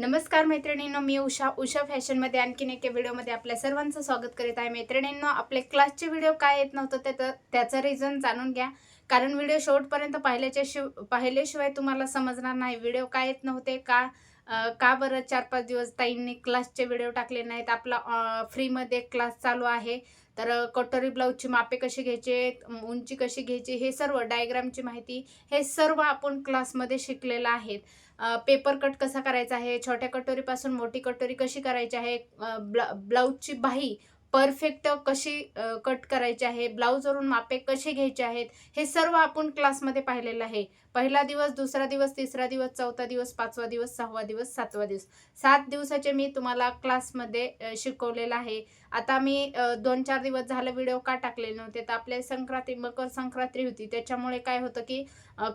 नमस्कार मैत्रिणींनो मी उषा उषा फॅशनमध्ये आणखीन एका व्हिडिओमध्ये आपल्या सर्वांचं स्वागत करीत आहे. मैत्रिणींनो आपले क्लासचे व्हिडिओ काय येत नव्हतं त्याचं त्याचं रिझन जाणून घ्या. कारण व्हिडिओ शेवटपर्यंत पाहिल्याच्या शिव पाहिल्याशिवाय तुम्हाला समजणार नाही व्हिडिओ काय येत नव्हते का का बरं चार पाच दिवस ताईंनी क्लासचे व्हिडिओ टाकले नाहीत आपला फ्रीमध्ये क्लास चालू आहे. तर कटोरी ब्लाऊजची मापे कशी घ्यायचे उंची कशी घ्यायची हे सर्व डायग्रामची माहिती हे सर्व आपण क्लासमध्ये शिकलेलं आहेत. पेपर कट कसा करायचा आहे? छोट्या कटोरीपासून मोठी कटोरी कशी करायची आहे? ब्ला ब्लाऊजची बाही परफेक्ट कशी कट करायची आहे ब्लाऊजवरून मापे कसे घ्यायचे आहेत हे सर्व आपण क्लासमध्ये पाहिलेलं आहे. पहिला दिवस दुसरा दिवस तिसरा दिवस चौथा दिवस पाचवा दिवस सहावा दिवस सातवा दिवस. सात दिवसाचे मी तुम्हाला क्लासमध्ये शिकवलेलं आहे. आता मी दोन चार दिवस झालं व्हिडिओ का टाकले नव्हते तर आपल्या संक्रांती मकर संक्रांती होती. त्याच्यामुळे काय होतं की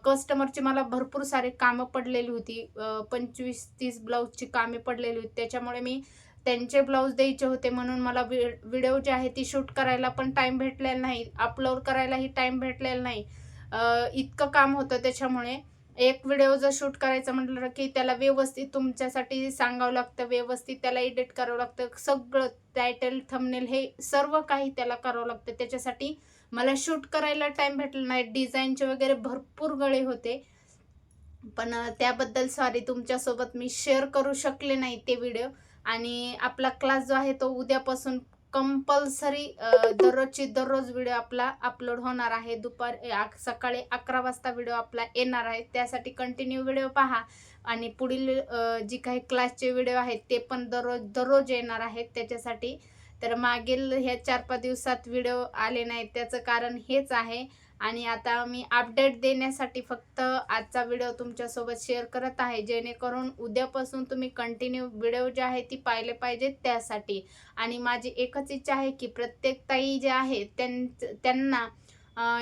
कस्टमरची मला भरपूर सारे कामं पडलेली होती. पंचवीस तीस ब्लाऊजची कामे पडलेली होती. त्याच्यामुळे मी त्यांचे ब्लाऊज द्यायचे होते म्हणून मला व्हिडिओ जे आहे ती शूट करायला पण टाईम भेटलेला नाही. अपलोड करायलाही टाईम भेटलेला नाही. इतकं काम होतं त्याच्यामुळे. एक व्हिडिओ जर शूट करायचं म्हटलं की त्याला व्यवस्थित तुमच्यासाठी सांगावं लागतं व्यवस्थित त्याला एडिट करावं लागतं. सगळं टायटल थंबनेल हे सर्व काही त्याला करावं लागतं. त्याच्यासाठी मला शूट करायला टाईम भेटला नाही. डिझाईनचे वगैरे भरपूर गळे होते. पण त्याबद्दल सॉरी तुमच्यासोबत मी शेअर करू शकले नाही ते व्हिडिओ आणि आपला क्लास जो आहे तो उद्यापासून कंपल्सरी दररोजची दररोज व्हिडिओ आपला अपलोड होणार आहे. दुपार सकाळी अकरा वाजता व्हिडिओ आपला येणार आहे. त्यासाठी कंटिन्यू व्हिडिओ पहा. आणि पुढील जी काही क्लासचे व्हिडिओ आहेत ते पण दररोज दररोज येणार आहेत. त्याच्यासाठी तर मागील ह्या चार पाच दिवसात व्हिडिओ आले नाहीत. त्याचं कारण हेच आहे. आणि आता मी अपडेट देण्यासाठी फक्त आजचा व्हिडिओ तुमच्यासोबत शेअर करत आहे. जेणेकरून उद्यापासून तुम्ही कंटिन्यू व्हिडिओ जे आहे ती पाहिले पाहिजेत त्यासाठी. आणि माझी एकच इच्छा आहे की प्रत्येक ताई जे आहे त्यां त्यांना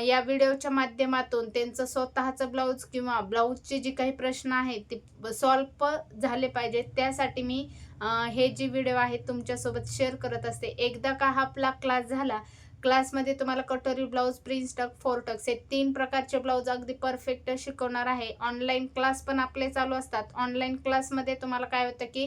या व्हिडिओच्या माध्यमातून त्यांचं स्वतःचं ब्लाऊज किंवा ब्लाऊजचे जे काही प्रश्न आहेत ते सॉल्व झाले पाहिजेत. त्यासाठी मी हे जे व्हिडिओ आहेत तुमच्यासोबत शेअर करत असते. एकदा का हा आपला क्लास झाला क्लासमध्ये तुम्हाला कटोरी blouse prince tuck four tucks हे तीन प्रकारचे ब्लाऊज अगदी परफेक्ट शिकवणार आहे. ऑनलाईन क्लास पण आपले चालू असतात. ऑनलाईन क्लासमध्ये तुम्हाला काय होतं की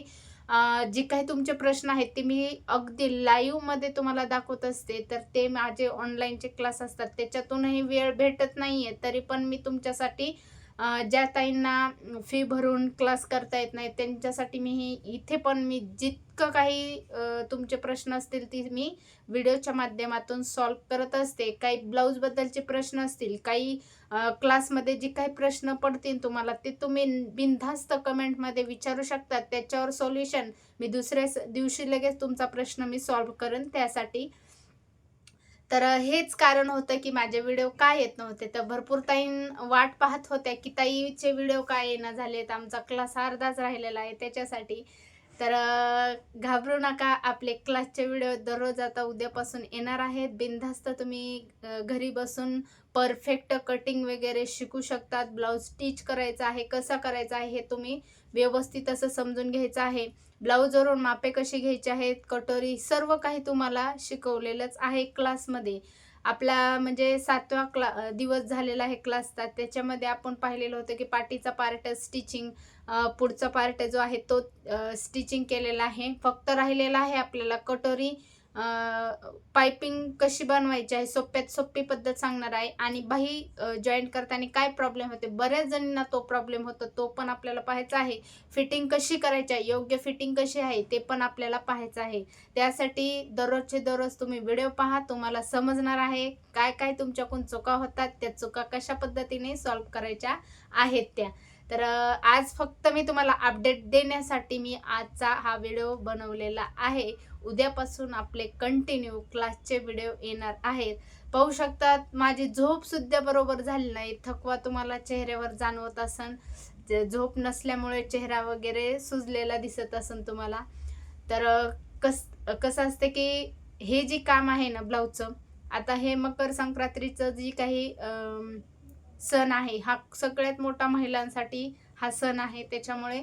जे काही तुमचे प्रश्न आहेत ते मी अगदी लाईव्हमध्ये तुम्हाला दाखवत असते. तर ते माझे ऑनलाईनचे क्लास असतात. त्याच्यातूनही वेळ भेटत नाही आहे तरी पण मी तुमच्यासाठी ज्या ताईंना फी भरून क्लास करता येत नाही त्यांच्यासाठी मी ही इथे पण मी जितकं काही तुमचे प्रश्न असतील ती मी व्हिडिओच्या माध्यमातून सॉल्व करत असते. काही ब्लाऊजबद्दलचे प्रश्न असतील काही क्लासमध्ये जे काही प्रश्न पडतील तुम्हाला ते तुम्ही बिनधास्त कमेंटमध्ये विचारू शकता. त्याच्यावर सोल्युशन मी दुसऱ्या स- दिवशी लगेच तुमचा प्रश्न मी सॉल्व करेन. त्यासाठी तर हेच कारण होतं की माझे व्हिडिओ काय येत नव्हते. तर भरपूर ताई वाट पाहत होत्या की ताईचे व्हिडिओ काय येणं झालेत आमचा क्लास अर्धाच राहिलेला आहे त्याच्यासाठी. तर घाबरू नका आपले क्लासचे व्हिडिओ दररोज आता उद्यापासून येणार आहेत. बिनधास्त तुम्ही घरी बसून परफेक्ट कटिंग वगैरे शिकू शकतात ब्लाऊज स्टिच करायचा आहे कसा करायचा आहे हे तुम्ही व्यवस्थित असं समजून घ्यायचं आहे. ब्लाऊजवरून मापे कशी घ्यायचे आहेत कटोरी सर्व काही तुम्हाला शिकवलेलंच आहे क्लासमध्ये. आपला म्हणजे सातवा क्ला दिवस झालेला आहे क्लासचा त्याच्यामध्ये आपण पाहिलेलं होतं की पाठीचा पार्ट स्टिचिंग पुढचा पार्ट जो आहे तो स्टिचिंग केलेला आहे. फक्त राहिलेला आहे आपल्याला कटोरी पायपिंग कशी बनवायची आहे सोप्यात सोपी पद्धत सांगणार आहे. आणि बाही जॉईंट करताना काय प्रॉब्लेम होते? बऱ्याच जणींना तो प्रॉब्लेम होतो तो पण आपल्याला पाहायचा आहे. फिटिंग कशी करायची आहे? योग्य फिटिंग कशी आहे? ते पण आपल्याला पाहायचं आहे. त्यासाठी दररोजचे दररोज तुम्ही व्हिडिओ पहा तुम्हाला समजणार आहे काय काय तुमच्याकडून चुका होतात त्या चुका कशा पद्धतीने सॉल्व करायच्या आहेत त्या. तर आज फक्त मी तुम्हाला अपडेट देण्यासाठी मी आजचा हा व्हिडिओ बनवलेला आहे. उद्यापासून आपले कंटिन्यू क्लासचे व्हिडिओ येणार आहेत. पाहू शकतात माझी झोप सुद्धा बरोबर झाली नाही. थकवा तुम्हाला चेहऱ्यावर जाणवत असन झोप नसल्यामुळे चेहरा वगैरे सुजलेला दिसत असन तुम्हाला. तर कस कसं असते की हे जे काम आहे ना ब्लाऊजचं आता हे मकर संक्रांतीचं जी काही सण आहे. हा सगळ्यात मोठा महिलांसाठी हा सण आहे. त्याच्यामुळे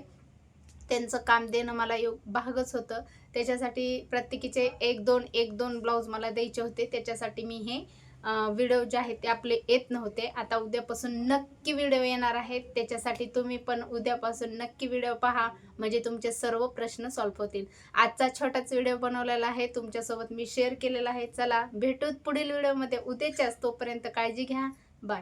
त्यांचं काम देणं मला योग भागच होतं. त्याच्यासाठी प्रत्येकीचे एक दोन एक दोन ब्लाऊज मला द्यायचे होते. त्याच्यासाठी मी हे व्हिडिओ जे आहेत ते आपले येत नव्हते. आता उद्यापासून नक्की व्हिडिओ येणार आहेत. त्याच्यासाठी तुम्ही पण उद्यापासून नक्की व्हिडिओ पहा. म्हणजे तुमचे सर्व प्रश्न सॉल्व्ह होतील. आजचा छोटाच व्हिडिओ बनवलेला आहे. तुमच्यासोबत मी शेअर केलेला आहे. चला भेटूत पुढील व्हिडिओमध्ये. उद्याच्याच तोपर्यंत काळजी घ्या. बाय.